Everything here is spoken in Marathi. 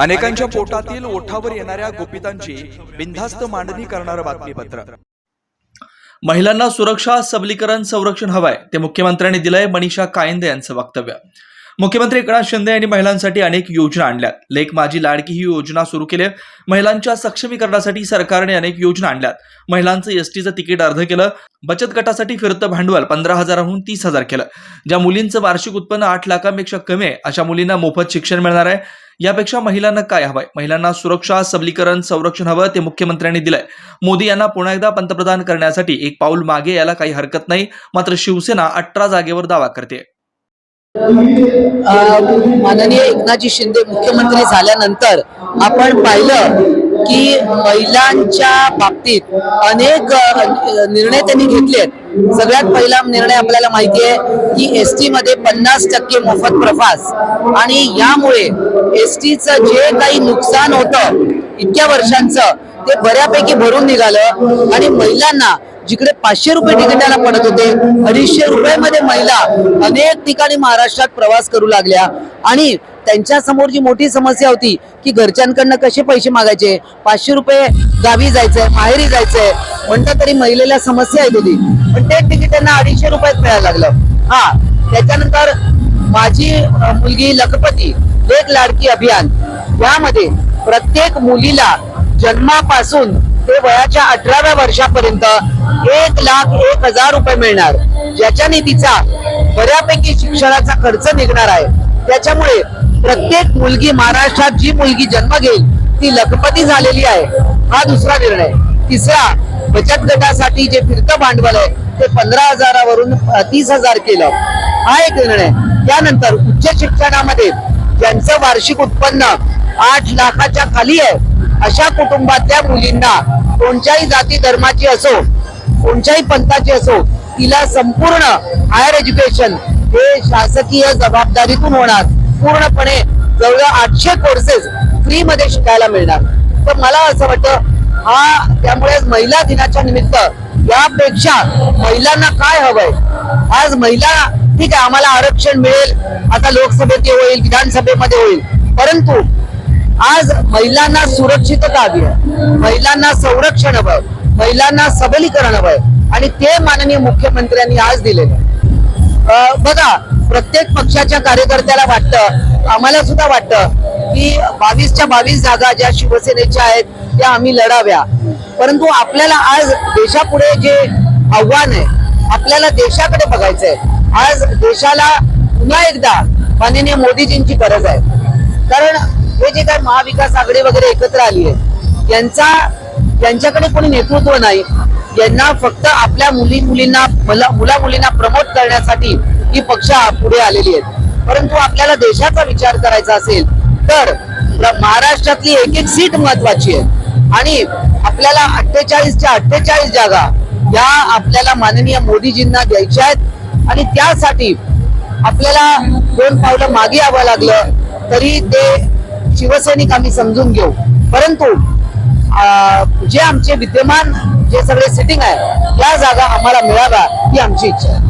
अनेकांच्या पोटातील ओठावर येणाऱ्या गोपितांची बिनधास्त मांडणी करणारं बातमीपत्र. महिलांना सुरक्षा सबलीकरण संरक्षण हवंय ते मुख्यमंत्र्यांनी दिलंय मनीषा कायंदे यांचं वक्तव्य. मुख्यमंत्री एकनाथ शिंदे यांनी महिलांसाठी अनेक योजना आणल्यात. लेख माझी लाडकी ही योजना सुरू केली. महिलांच्या सक्षमीकरणासाठी सरकारने अनेक योजना आणल्यात. महिलांचं एसटीचं तिकीट अर्ध केलं. बचत गटासाठी फिरतं भांडवल पंधरा हजाराहून तीस हजार केलं. ज्या मुलींचं वार्षिक उत्पन्न आठ लाखांपेक्षा कमी आहे अशा मुलींना मोफत शिक्षण मिळणार आहे. यापेक्षा महिलांना काय हवंय? महिलांना सुरक्षा सबलीकरण संरक्षण हवं ते मुख्यमंत्र्यांनी दिलंय. मोदी यांना पुन्हा एकदा पंतप्रधान करण्यासाठी एक पाऊल मागे याला काही हरकत नाही मात्र शिवसेना अठरा जागेवर दावा करते. माननीय एकनाथजी शिंदे मुख्यमंत्री झाल्यानंतर आपण पाहिलं की महिलांच्या बाबतीत अनेक निर्णय त्यांनी घेतलेत सगळ्यात पहिला निर्णय आपल्याला माहिती आहे की एस टी मध्ये पन्नास टक्के मोफत प्रवास. आणि यामुळे एस टीचं जे काही नुकसान होतं इतक्या वर्षांचं ते बऱ्यापैकी भरून निघालं. आणि महिलांना जिकडे पाचशे रुपये तिकिटाला पडत होते अडीचशे रुपयामध्ये महिला अनेक ठिकाणी महाराष्ट्रात प्रवास करू लागल्या. आणि त्यांच्यासमोर जी मोठी समस्या होती की घरच्यांकडनं कसे पैसे मागायचे? पाचशे रुपये गावी जायचंय माहेरी जायचंय म्हणतात तरी महिलेला समस्या येत होती. पण ते तिकीट त्यांना अडीचशे रुपयात मिळायला लागलं. हा त्याच्यानंतर माझी मुलगी लखपती एक लाडकी अभियान यामध्ये प्रत्येक मुलीला जन्मापासून ते वयाच्या अठराव्या वर्षापर्यंत एक लाख एक हजार रुपये मिळणार. ज्याच्याने तिचा बऱ्यापैकी शिक्षणाचा खर्च निघणार आहे. त्याच्यामुळे प्रत्येक मुलगी महाराष्ट्रात जी मुलगी जन्म घेईल ती लखपती झालेली आहे. हा दुसरा निर्णय. तिसरा बचत गटासाठी जे फिरतं भांडवल आहे ते पंधरा हजारावरून तीस हजार केलं. हा एक निर्णय. त्यानंतर उच्च शिक्षणामध्ये ज्यांचं वार्षिक उत्पन्न आठ लाखाच्या खाली आहे अशा कुटुंबातल्या मुलींना कोणत्याही जाती धर्माची असो कोणत्याही पंथाची असो तिला संपूर्ण हायर एज्युकेशन हे शासकीय जबाबदारीतून होणार. पूर्णपणे जवळ आठशे कोर्सेस फ्री मध्ये शिकायला मिळणार. तर मला असं वाटतं हा त्यामुळे महिला दिनाच्या निमित्त यापेक्षा महिलांना काय हवंय? आज महिला ठीक आहे आम्हाला आरक्षण मिळेल आता लोकसभेत होईल विधानसभेमध्ये होईल. परंतु आज महिलांना सुरक्षितता हवी आहे. महिलांना संरक्षण हवंय महिलांना सबलीकरण हवंय आणि ते माननीय मुख्यमंत्र्यांनी आज दिलेलं बघा प्रत्येक पक्षाच्या कार्यकर्त्याला वाटतं आम्हाला सुद्धा वाटतं की बावीसच्या बावीस जागा ज्या शिवसेनेच्या आहेत त्या आम्ही लढाव्या. परंतु आपल्याला आज देशापुढे जे आव्हान आहे आपल्याला देशाकडे बघायचंय. आज देशाला पुन्हा एकदा माननीय मोदीजींची गरज आहे. कारण हे जे काय महाविकास आघाडी वगैरे एकत्र आली आहे यांचा यांच्याकडे कोणी नेतृत्व नाही. यांना फक्त आपल्या मुली मुलींना मुला मुला मुलींना प्रमोट करण्यासाठी ही पक्ष पुढे आलेली आहेत. परंतु आपल्याला देशाचा विचार करायचा असेल तर महाराष्ट्रातली एक एक सीट महत्वाची आहे. आणि आपल्याला अठ्ठेचाळीसच्या अठ्ठेचाळीस जागा या आपल्याला माननीय मोदीजींना द्यायच्या आहेत. आणि त्यासाठी आपल्याला दोन पावलं मागे यावं लागलं तरी ते शिवसैनिक आम्ही समजून घेऊ. परंतु जे आमचे विद्यमान जे सगळे सिटिंग आहे त्या जागा आम्हाला मिळाव्या ही आमची इच्छा आहे.